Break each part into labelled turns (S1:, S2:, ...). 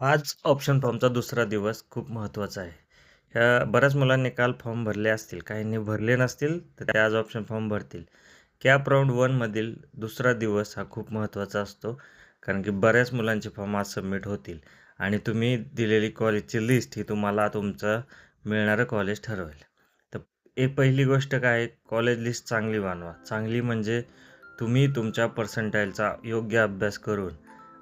S1: आज ऑप्शन फॉर्मचा दुसरा दिवस खूप महत्त्वाचा आहे. ह्या बऱ्याच मुलांनी काल फॉर्म भरले असतील, काहींनी भरले नसतील, तर ते आज ऑप्शन फॉर्म भरतील. कॅप राऊंड वनमधील दुसरा दिवस हा खूप महत्त्वाचा असतो. कारण की बऱ्याच मुलांचे फॉर्म आज सबमिट होतील आणि तुम्ही दिलेली कॉलेजची लिस्ट ही तुम्हाला तुमचं मिळणारं कॉलेज ठरवेल. तर एक पहिली गोष्ट काय कॉलेज लिस्ट चांगली बनवा. चांगली म्हणजे तुम्ही तुमच्या पर्सेंटाईलचा योग्य अभ्यास करून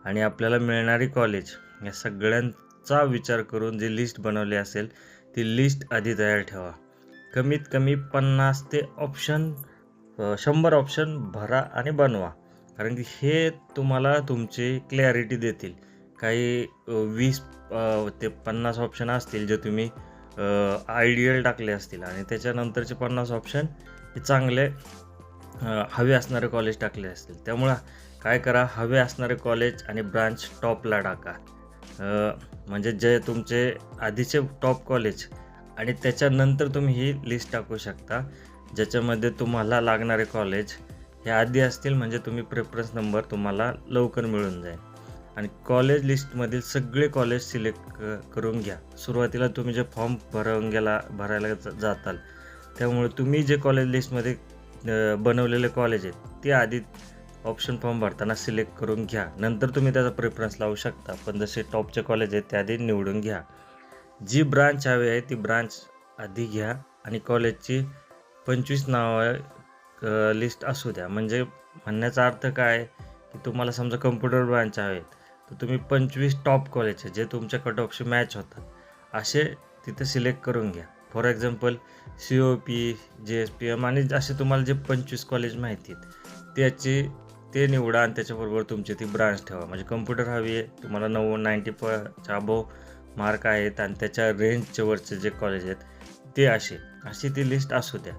S1: आणि आपल्याला मिळणारी कॉलेज या सगळ्यांचा विचार करून जी लिस्ट बनवली असेल, ती लिस्ट आधी तयार ठेवा. कमीत कमी 50 ते ऑप्शन शंभर ऑप्शन भरा आणि बनवा. कारण की हे तुम्हाला तुमची क्लॅरिटी देतील. काही वीस ते 50 ऑप्शन असतील जे तुम्ही आयडियल टाकले असतील आणि त्याच्यानंतरचे 50 ऑप्शन हे चांगले हवे असणारे कॉलेज टाकले असतील. त्यामुळं काय करा, हवे असणारे कॉलेज आणि ब्रांच टॉपला टाका. म्हणजे जे तुमचे आधीचे टॉप कॉलेज आणि त्याच्यानंतर तुम्ही ही लिस्ट टाकू शकता. ज्याच्यामध्ये तुम्हाला लागणारे कॉलेज हे आधी असतील म्हणजे तुम्ही प्रेफरन्स नंबर तुम्हाला लवकर मिळून जाईल. आणि कॉलेज लिस्टमधील सगळे कॉलेज सिलेक्ट करून घ्या. सुरुवातीला तुम्ही जे फॉर्म भरून गेला भरायला जाताल, त्यामुळे तुम्ही जे कॉलेज लिस्टमध्ये बनवलेले कॉलेज आहेत, ते आधी ऑप्शन फॉर्म भरताना सिलेक्ट करून घ्या. नंतर तुम्ही त्याचा प्रेफरन्स लावू शकता. पण जसे टॉपचे कॉलेज आहेत, ते आधी निवडून घ्या. जी ब्रांच हवी आहे, ती ब्रांच आधी घ्या आणि कॉलेजची 25 नावं लिस्ट असू द्या. म्हणजे म्हणण्याचा अर्थ काय की तुम्हाला समजा कम्प्युटर ब्रांच आहेत, तर तुम्ही 25 टॉप कॉलेज आहे जे तुमच्या कट ऑफशी मॅच होतात, असे तिथे सिलेक्ट करून घ्या. फॉर एक्झाम्पल सी-ओ-पी, जे-एस-पी-एम आणि असे तुम्हाला जे 25 कॉलेज माहिती आहेत, त्याची ते निवडा आणि त्याच्याबरोबर तुमची ती ब्रांच ठेवा. म्हणजे कम्प्युटर हवी आहे, तुम्हाला 90 90 प च्या मार्क आहेत आणि त्याच्या रेंजच्या वरचे जे कॉलेज आहेत, ते असे. अशी ती लिस्ट असू द्या.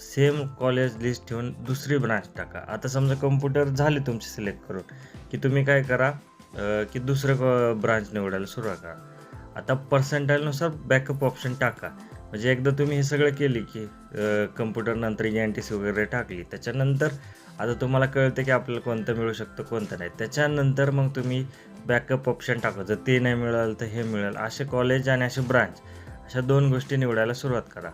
S1: सेम कॉलेज लिस्ट ठेवून दुसरी ब्रांच टाका. आता समजा कम्प्युटर झाले तुमचे सिलेक्ट करून, की तुम्ही काय करा की दुसरं क ब्रांच निवडायला सुरुवात करा. आता पर्सेंटाईलनुसार बॅकअप ऑप्शन टाका. म्हणजे एकदा तुम्ही हे सगळं केली, की कम्प्युटरनंतर एन-टी-सी वगैरे टाकली. त्याच्यानंतर आता तुम्हाला कळतं, की आपल्याला कोणतं मिळू शकतं, कोणतं नाही. त्याच्यानंतर मग तुम्ही बॅकअप ऑप्शन टाका. जर ते नाही मिळालं, तर हे मिळेल. असे कॉलेज आणि असे ब्रांच अशा दोन गोष्टी निवडायला सुरुवात करा.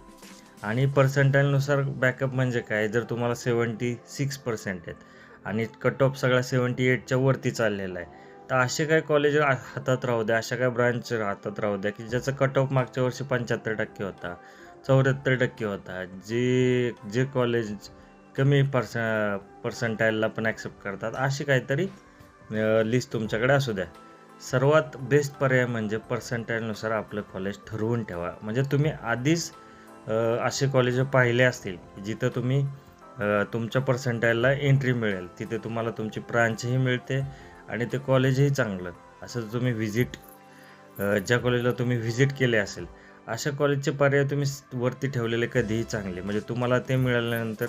S1: आणि पर्सेंटाईलनुसार बॅकअप म्हणजे काय, जर तुम्हाला 76% आहेत आणि कट ऑफ सगळा सेवन्टी एटच्या वरती चाललेला आहे, तर असे काही कॉलेज हातात राहू द्या, अशा काही ब्रांच हातात राहू द्या, की ज्याचा कट ऑफ मागच्या वर्षी 75% होता, 74% होता. जे जे कॉलेज कमी पर्स पर्सेंटाईलला पण ॲक्सेप्ट करतात, अशी काहीतरी लिस्ट तुमच्याकडे असू द्या. सर्वात बेस्ट पर्याय म्हणजे पर्सेंटाईलनुसार आपलं कॉलेज ठरवून ठेवा. म्हणजे तुम्ही आधीच असे कॉलेज पाहिले असतील, जिथं तुम्ही तुमच्या पर्सेंटाईलला एंट्री मिळेल. तिथे तुम्हाला तुमची ब्रांचही मिळते आणि ते कॉलेजही चांगलं. असं तुम्ही व्हिजिट ज्या कॉलेजला तुम्ही व्हिजिट केले असेल, अशा कॉलेजचे पर्याय तुम्ही वरती ठेवलेले कधीही चांगले. म्हणजे तुम्हाला ते मिळाल्यानंतर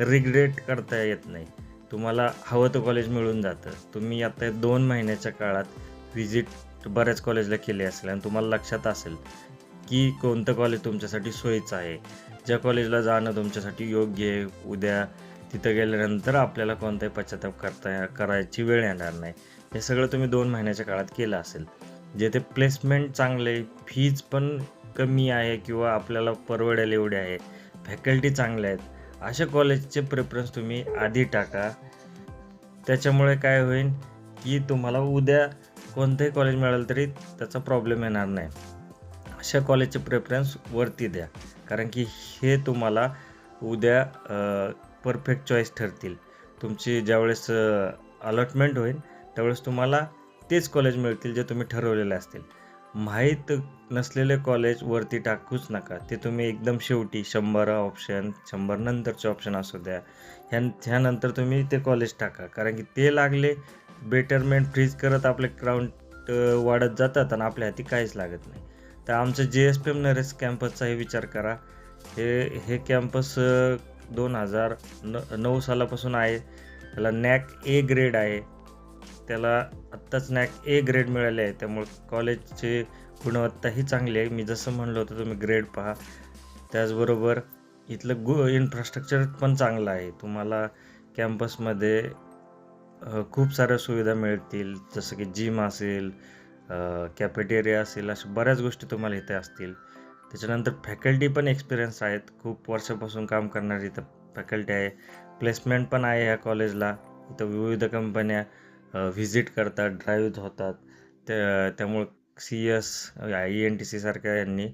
S1: रिग्रेट करता येत नाही. तुम्हाला हवं तर कॉलेज मिळून जातं. तुम्ही आता दोन महिन्याच्या काळात व्हिजिट बऱ्याच कॉलेजला केली असेल आणि तुम्हाला लक्षात असेल, की कोणतं कॉलेज तुमच्यासाठी सोयीचं आहे. ज्या कॉलेजला जाणं तुमच्यासाठी योग्य आहे. उद्या तिथं गेल्यानंतर आपल्याला कोणताही पश्चाताप करता करायची वेळ येणार नाही. हे सगळं तुम्ही दोन महिन्याच्या काळात केलं असेल. जेथे प्लेसमेंट चांगले फीज पण कमी आहे किंवा आपल्याला परवडेल एवढे आहे, फॅकल्टी चांगल्या आहेत. अशा कॉलेजचे प्रेफरन्स तुम्ही आधी टाका. त्याच्यामुळे काय होईल, की तुम्हाला उद्या कोणतंही कॉलेज मिळालं तरी त्याचा प्रॉब्लेम येणार नाही. अशा कॉलेजचे प्रेफरन्स वरती द्या. कारण की हे तुम्हाला उद्या परफेक्ट चॉईस ठरतील. तुमची ज्यावेळेस अलॉटमेंट होईल, त्यावेळेस तुम्हाला तेच कॉलेज मिळतील जे तुम्ही ठरवलेले असतील. माहीत नसलेले कॉलेज वरती टाकूच नका. ते तुम्ही एकदम शेवटी शंभर ऑप्शन, शंभर नंतरचे ऑप्शन असू द्या. ह्या ह्यानंतर तुम्ही ते कॉलेज टाका. कारण की ते लागले, बेटरमेंट फ्रीज करत आपले काउंट वाढत जातात आणि आपल्या हाती काहीच लागत नाही. तर आमचं जे-एस-पी-एम नरेस कॅम्पसचाही विचार करा. हे हे कॅम्पस दोन हजार न नऊ सालापासून आहे. त्याला नॅक ए ग्रेड आहे. त्याला आत्ताच नॅक ए ग्रेड मिळाले आहे. त्यामुळे कॉलेजची गुणवत्ताही चांगली आहे. मी जसं म्हणलं होतं तुम्ही ग्रेड पहा. त्याचबरोबर इथलं गु इन्फ्रास्ट्रक्चर पण चांगलं आहे. तुम्हाला कॅम्पसमध्ये खूप साऱ्या सुविधा मिळतील जसं की जिम असेल, कॅफेटेरिया असेल, अशा बऱ्याच गोष्टी तुम्हाला इथे असतील. त्याच्यानंतर फॅकल्टी पण एक्सपिरियन्स आहेत. खूप वर्षापासून काम करणारी इथं फॅकल्टी आहे. प्लेसमेंट पण आहे ह्या कॉलेजला. इथं विविध कंपन्या व्हिजिट करतात, ड्राईव्ह होतात. त्या त्यामुळं सी-एस, आय-एन-टी-सी सारख्या यांनी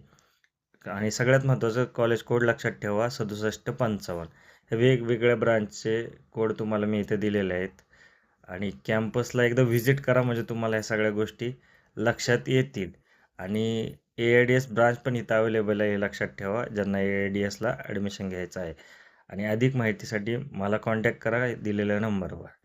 S1: आणि सगळ्यात महत्त्वाचं कॉलेज कोड लक्षात ठेवा 6755 हे वेगवेगळ्या ब्रांचचे कोड तुम्हाला मी इथे दिलेले आहेत. आणि कॅम्पसला एकदा व्हिजिट करा म्हणजे तुम्हाला ह्या सगळ्या गोष्टी लक्षात येतील. आणि ए-आय-डी-एस ब्रांच पण इथं अवेलेबल आहे हे लक्षात ठेवा ज्यांना ए-आय-डी-एसला ॲडमिशन घ्यायचं आहे. आणि अधिक माहितीसाठी मला कॉन्टॅक्ट करा दिलेल्या नंबरवर.